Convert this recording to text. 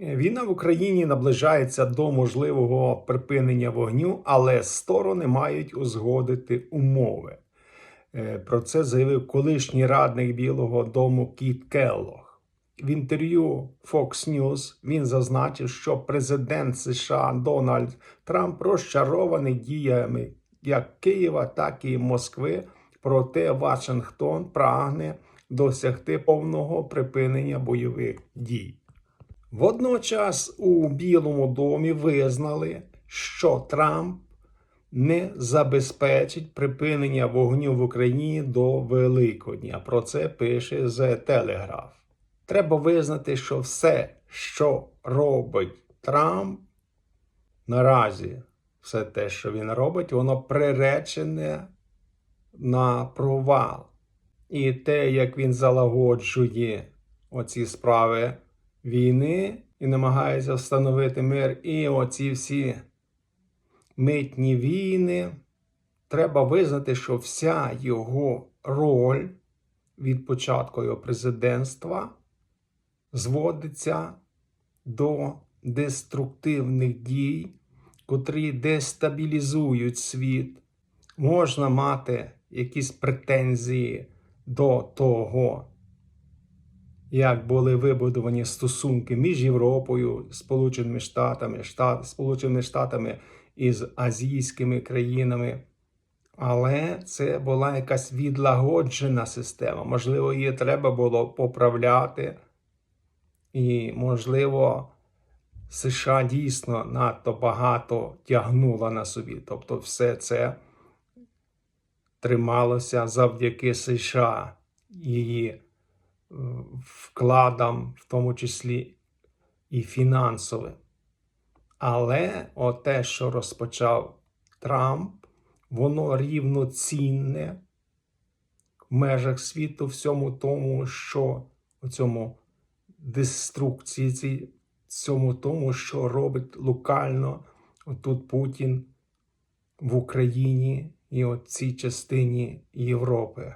Війна в Україні наближається до можливого припинення вогню, але сторони мають узгодити умови. Е, Про це заявив колишній радник Білого Дому Кіт Келлог. В інтерв'ю Fox News він зазначив, що президент США Дональд Трамп розчарований діями як Києва, так і Москви. Проте Вашингтон прагне досягти повного припинення бойових дій. Водночас у Білому домі визнали, що Трамп не забезпечить припинення вогню в Україні до Великодня. Про це пише The Telegraph. Треба визнати, що все, що робить Трамп, наразі все те, що він робить, воно приречене на провал. І те, як він залагоджує оці справи війни і намагається встановити мир, і оці всі митні війни, треба визнати, що вся його роль від початку його президентства зводиться до деструктивних дій, котрі дестабілізують світ. Можна мати якісь претензії до того, як були вибудовані стосунки між Європою, Сполученими Штатами, Штат, Сполученими Штатами і з азійськими країнами. Але це була якась відлагоджена система. Можливо, її треба було поправляти. І, можливо, США дійсно надто багато тягнула на собі. Тобто, все це трималося завдяки США, її вкладам, в тому числі і фінансовим. Але те, що розпочав Трамп, воно рівноцінне в межах світу всьому тому, що у цьому деструкції, цьому тому, що робить локально отут Путін в Україні і от цій частині Європи.